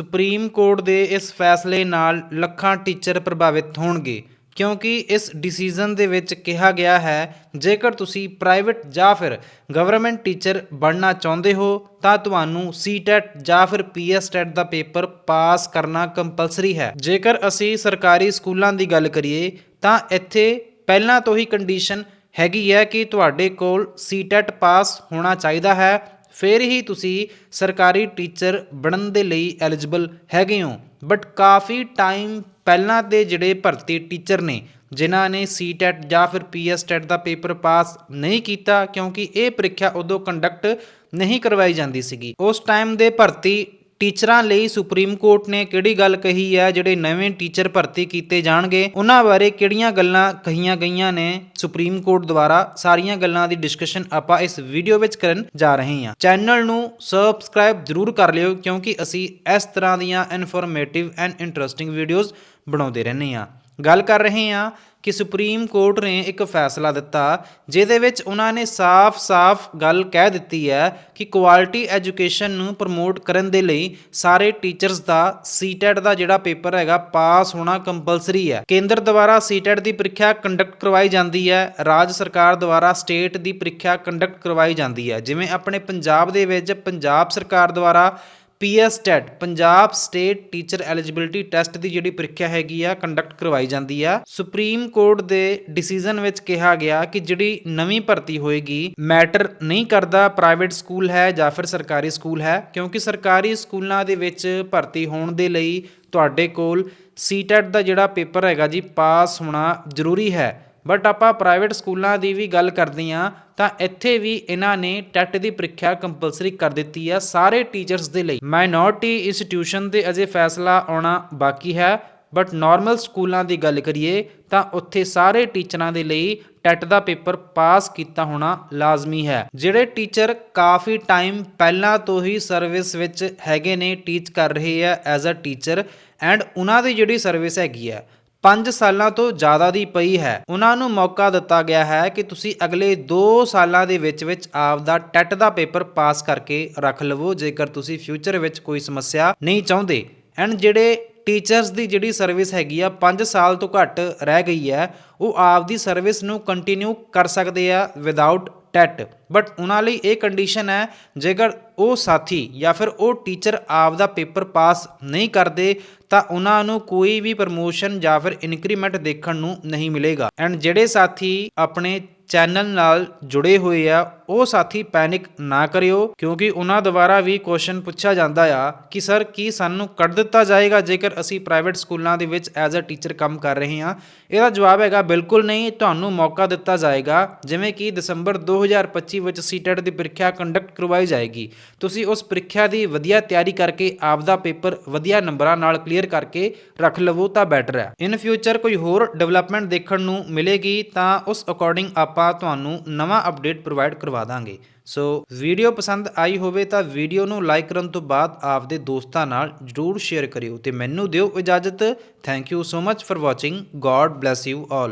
Supreme court ਦੇ ਇਸ ਫੈਸਲੇ ਨਾਲ ਲੱਖਾਂ ਟੀਚਰ ਪ੍ਰਭਾਵਿਤ ਹੋਣਗੇ, ਕਿਉਂਕਿ ਇਸ ਡਿਸੀਜਨ ਦੇ ਵਿੱਚ ਕਿਹਾ ਗਿਆ ਹੈ, ਜੇਕਰ ਤੁਸੀਂ ਪ੍ਰਾਈਵੇਟ ਜਾਂ ਫਿਰ ਗਵਰਨਮੈਂਟ ਟੀਚਰ ਬਣਨਾ ਚਾਹੁੰਦੇ ਹੋ, ਤਾਂ ਤੁਹਾਨੂੰ ਸੀਟੈਟ ਜਾਂ ਫਿਰ ਪੀਐਸਟੈਟ ਦਾ ਪੇਪਰ ਪਾਸ ਕਰਨਾ ਕੰਪਲਸਰੀ ਹੈ। ਜੇਕਰ ਅਸੀਂ ਸਰਕਾਰੀ ਸਕੂਲਾਂ ਦੀ ਗੱਲ ਕਰੀਏ, ਤਾਂ ਇੱਥੇ ਪਹਿਲਾਂ ਤੋਂ ਹੀ ਕੰਡੀਸ਼ਨ ਹੈਗੀ ਹੈ ਕਿ ਤੁਹਾਡੇ ਕੋਲ ਸੀਟੈਟ ਪਾਸ ਹੋਣਾ ਚਾਹੀਦਾ ਹੈ ਫਿਰ ਹੀ ਤੁਸੀਂ ਸਰਕਾਰੀ ਟੀਚਰ ਬਣਨ ਦੇ ਲਈ ਐਲੀਜੀਬਲ ਹੈਗੇ ਹੋ। ਬਟ ਕਾਫੀ ਟਾਈਮ ਪਹਿਲਾਂ ਦੇ ਜਿਹੜੇ ਭਰਤੀ ਟੀਚਰ ਨੇ, ਜਿਨ੍ਹਾਂ ਨੇ ਸੀਟੈਟ ਜਾਂ ਫਿਰ ਪੀਐਸਟੈਟ ਦਾ ਪੇਪਰ ਪਾਸ ਨਹੀਂ ਕੀਤਾ, ਕਿਉਂਕਿ ਇਹ ਪ੍ਰੀਖਿਆ ਉਦੋਂ ਕੰਡਕਟ ਨਹੀਂ ਕਰਵਾਈ ਜਾਂਦੀ ਸੀਗੀ। ਉਸ ਟਾਈਮ ਦੇ ਭਰਤੀ ਟੀਚਰਾਂ ਲਈ ਸੁਪਰੀਮ ਕੋਰਟ ਨੇ ਕਿਹੜੀ ਗੱਲ ਕਹੀ ਹੈ, ਜਿਹੜੇ ਨਵੇਂ ਟੀਚਰ ਭਰਤੀ ਕੀਤੇ ਜਾਣਗੇ? ਉਹਨਾਂ ਬਾਰੇ ਕਿਹੜੀਆਂ ਗੱਲਾਂ ਕਹੀਆਂ ਗਈਆਂ ਨੇ? ਸੁਪਰੀਮ ਕੋਰਟ ਦੁਆਰਾ ਸਾਰੀਆਂ ਗੱਲਾਂ ਦੀ ਡਿਸਕਸ਼ਨ ਆਪਾਂ ਇਸ ਵੀਡੀਓ ਵਿੱਚ ਕਰਨ ਜਾ ਰਹੇ ਹਾਂ। ਚੈਨਲ ਨੂੰ ਸਬਸਕ੍ਰਾਈਬ ਜ਼ਰੂਰ ਕਰ ਲਿਓ, ਕਿਉਂਕਿ ਅਸੀਂ ਇਸ ਤਰ੍ਹਾਂ ਦੀਆਂ ਇਨਫੋਰਮੇਟਿਵ ਐਂਡ ਇੰਟਰਸਟਿੰਗ ਵੀਡੀਓਜ਼ ਬਣਾਉਂਦੇ ਰਹਿੰਦੇ ਹਾਂ। ਗੱਲ ਕਰ ਰਹੇ ਹਾਂ ਕਿ ਸੁਪਰੀਮ ਕੋਰਟ ਨੇ ਇੱਕ ਫੈਸਲਾ ਦਿੱਤਾ, ਜਿਹਦੇ ਵਿੱਚ ਉਹਨਾਂ ਨੇ ਸਾਫ਼-ਸਾਫ਼ ਗੱਲ ਕਹਿ ਦਿੱਤੀ ਹੈ ਕਿ ਕੁਆਲਿਟੀ ਐਜੂਕੇਸ਼ਨ ਨੂੰ ਪ੍ਰਮੋਟ ਕਰਨ ਦੇ ਲਈ ਸਾਰੇ ਟੀਚਰਸ ਦਾ ਸੀਟੈਟ ਦਾ ਜਿਹੜਾ ਪੇਪਰ ਹੈਗਾ ਪਾਸ ਹੋਣਾ ਕੰਪਲਸਰੀ ਹੈ। ਕੇਂਦਰ ਦੁਆਰਾ ਸੀਟੈਟ ਦੀ ਪ੍ਰੀਖਿਆ ਕੰਡਕਟ ਕਰਵਾਈ ਜਾਂਦੀ ਹੈ, ਰਾਜ ਸਰਕਾਰ ਦੁਆਰਾ ਸਟੇਟ ਦੀ ਪ੍ਰੀਖਿਆ ਕੰਡਕਟ ਕਰਵਾਈ ਜਾਂਦੀ ਹੈ। ਜਿਵੇਂ ਆਪਣੇ ਪੰਜਾਬ ਦੇ ਵਿੱਚ ਪੰਜਾਬ ਸਰਕਾਰ ਦੁਆਰਾ PSTET Punjab state teacher eligibility test ਦੀ ਜਿਹੜੀ ਪ੍ਰੀਖਿਆ ਹੈਗੀ ਆ, ਕੰਡਕਟ ਕਰਵਾਈ ਜਾਂਦੀ ਆ। ਸੁਪਰੀਮ ਕੋਰਟ ਦੇ ਡਿਸੀਜਨ ਵਿੱਚ ਕਿਹਾ ਗਿਆ ਕਿ ਜਿਹੜੀ ਨਵੀਂ ਭਰਤੀ ਹੋਏਗੀ, ਮੈਟਰ ਨਹੀਂ ਕਰਦਾ, ਪ੍ਰਾਈਵੇਟ ਸਕੂਲ ਹੈ ਜਾਂ ਫਿਰ ਸਰਕਾਰੀ ਸਕੂਲ ਹੈ, ਕਿਉਂਕਿ ਸਰਕਾਰੀ ਸਕੂਲਾਂ ਦੇ ਵਿੱਚ ਭਰਤੀ ਹੋਣ ਦੇ ਲਈ ਤੁਹਾਡੇ ਕੋਲ ਸੀਟੈਟ ਦਾ ਜਿਹੜਾ ਪੇਪਰ ਹੈਗਾ ਜੀ, ਪਾਸ ਹੋਣਾ ਜ਼ਰੂਰੀ ਹੈ। ਬਟ ਆਪਾਂ ਪ੍ਰਾਈਵੇਟ ਸਕੂਲਾਂ ਦੀ ਵੀ ਗੱਲ ਕਰਦੇ ਹਾਂ, ਤਾਂ ਇੱਥੇ ਵੀ ਇਹਨਾਂ ਨੇ ਟੈਟ ਦੀ ਪ੍ਰੀਖਿਆ ਕੰਪਲਸਰੀ ਕਰ ਦਿੱਤੀ ਹੈ ਸਾਰੇ ਟੀਚਰਸ ਦੇ ਲਈ। ਮਾਈਨੋਰਟੀ ਇੰਸਟੀਟਿਊਸ਼ਨ ਦੇ ਅਜੇ ਫੈਸਲਾ ਆਉਣਾ ਬਾਕੀ ਹੈ ਬਟ ਨਾਰਮਲ ਸਕੂਲਾਂ ਦੀ ਗੱਲ ਕਰੀਏ, ਤਾਂ ਉੱਥੇ ਸਾਰੇ ਟੀਚਰਾਂ ਦੇ ਲਈ ਟੈਟ ਦਾ ਪੇਪਰ ਪਾਸ ਕੀਤਾ ਹੋਣਾ ਲਾਜ਼ਮੀ ਹੈ। ਜਿਹੜੇ ਟੀਚਰ ਕਾਫੀ ਟਾਈਮ ਪਹਿਲਾਂ ਤੋਂ ਹੀ ਸਰਵਿਸ ਵਿੱਚ ਹੈਗੇ ਨੇ ਟੀਚ ਕਰ ਰਹੇ ਆ ਐਜ਼ ਅ ਟੀਚਰ ਐਂਡ ਉਹਨਾਂ ਦੀ ਜਿਹੜੀ ਸਰਵਿਸ ਹੈਗੀ ਹੈ 5 ਸਾਲਾਂ ਤੋਂ ਜ਼ਿਆਦਾ ਦੀ ਪਈ ਹੈ। ਉਹਨਾਂ ਨੂੰ ਮੌਕਾ ਦਿੱਤਾ ਗਿਆ ਹੈ ਕਿ ਤੁਸੀਂ ਅਗਲੇ 2 ਸਾਲਾਂ ਦੇ ਵਿੱਚ ਵਿੱਚ ਆਪ ਦਾ ਟੈਟ ਦਾ ਪੇਪਰ ਪਾਸ ਕਰਕੇ ਰੱਖ ਲਵੋ, ਜੇਕਰ ਤੁਸੀਂ ਫਿਊਚਰ ਵਿੱਚ ਕੋਈ ਸਮੱਸਿਆ ਨਹੀਂ ਚਾਹੁੰਦੇ। ਐਂਡ ਜਿਹੜੇ ਟੀਚਰਸ ਦੀ ਜਿਹੜੀ ਸਰਵਿਸ ਹੈਗੀ ਆ 5 ਸਾਲ ਤੋਂ ਘੱਟ ਰਹਿ ਗਈ ਹੈ, ਉਹ ਆਪ ਦੀ ਸਰਵਿਸ ਨੂੰ ਕੰਟੀਨਿਊ ਕਰ ਸਕਦੇ ਆ ਵਿਦਆਊਟ ਟੈਟ। ਬਟ ਉਹਨਾਂ ਲਈ ਇਹ ਕੰਡੀਸ਼ਨ ਹੈ, ਜੇਕਰ ਉਹ ਸਾਥੀ ਜਾਂ ਫਿਰ ਉਹ ਟੀਚਰ ਆਪ ਦਾ ਪੇਪਰ ਪਾਸ ਨਹੀਂ ਕਰਦੇ, ਤਾਂ ਉਹਨਾਂ ਨੂੰ ਕੋਈ ਵੀ ਪ੍ਰਮੋਸ਼ਨ ਜਾਂ ਫਿਰ ਇਨਕਰੀਮੈਂਟ ਦੇਖਣ ਨੂੰ ਨਹੀਂ ਮਿਲੇਗਾ। ਐਂਡ ਜਿਹੜੇ ਸਾਥੀ ਆਪਣੇ ਚੈਨਲ ਨਾਲ ਜੁੜੇ ਹੋਏ ਆ ਉਹ ਸਾਥੀ ਪੈਨਿਕ ਨਾ ਕਰਿਓ, ਕਿਉਂਕਿ ਉਹਨਾਂ ਦੁਆਰਾ ਵੀ ਕੁਐਸਚਨ ਪੁੱਛਿਆ ਜਾਂਦਾ ਆ ਕਿ, ਸਰ, ਕੀ ਸਾਨੂੰ ਕੱਢ ਦਿੱਤਾ ਜਾਏਗਾ ਜੇਕਰ ਅਸੀਂ ਪ੍ਰਾਈਵੇਟ ਸਕੂਲਾਂ ਦੇ ਵਿੱਚ ਐਜ਼ ਅ ਟੀਚਰ ਕੰਮ ਕਰ ਰਹੇ ਹਾਂ? ਇਹਦਾ ਜਵਾਬ ਹੈਗਾ, ਬਿਲਕੁਲ ਨਹੀਂ, ਤੁਹਾਨੂੰ ਮੌਕਾ ਦਿੱਤਾ ਜਾਏਗਾ, ਜਿਵੇਂ ਕਿ ਦਸੰਬਰ 2025 ਵਿੱਚ ਸੀਟੈਟ ਦੀ ਪ੍ਰੀਖਿਆ ਕੰਡਕਟ ਕਰਵਾਈ ਜਾਏਗੀ। ਤੁਸੀਂ ਉਸ ਪ੍ਰੀਖਿਆ ਦੀ ਵਧੀਆ ਤਿਆਰੀ ਕਰਕੇ ਆਪਦਾ ਪੇਪਰ ਵਧੀਆ ਨੰਬਰਾਂ ਨਾਲ ਕਲੀਅਰ ਕਰਕੇ ਰੱਖ ਲਵੋ ਤਾਂ ਬੈਟਰ ਹੈ। ਇਨ ਫਿਊਚਰ ਕੋਈ ਹੋਰ ਡਿਵੈਲਪਮੈਂਟ ਦੇਖਣ ਨੂੰ ਮਿਲੇਗੀ ਤਾਂ ਉਸ ਅਕੋਰਡਿੰਗ ਆਪਾਂ ਤੁਹਾਨੂੰ ਨਵਾਂ ਅਪਡੇਟ ਪ੍ਰੋਵਾਈਡ ਕਰਵਾ ਦਾਂਗੇ। ਸੋ ਵੀਡੀਓ ਪਸੰਦ ਆਈ ਹੋਵੇ ਤਾਂ ਵੀਡੀਓ ਨੂੰ ਲਾਈਕ ਕਰਨ ਤੋਂ ਬਾਅਦ ਆਪਦੇ ਦੋਸਤਾਂ ਨਾਲ ਜਰੂਰ ਸ਼ੇਅਰ ਕਰਿਓ ਤੇ ਮੈਨੂੰ ਦਿਓ ਇਜਾਜ਼ਤ। Thank you so much for watching god bless you all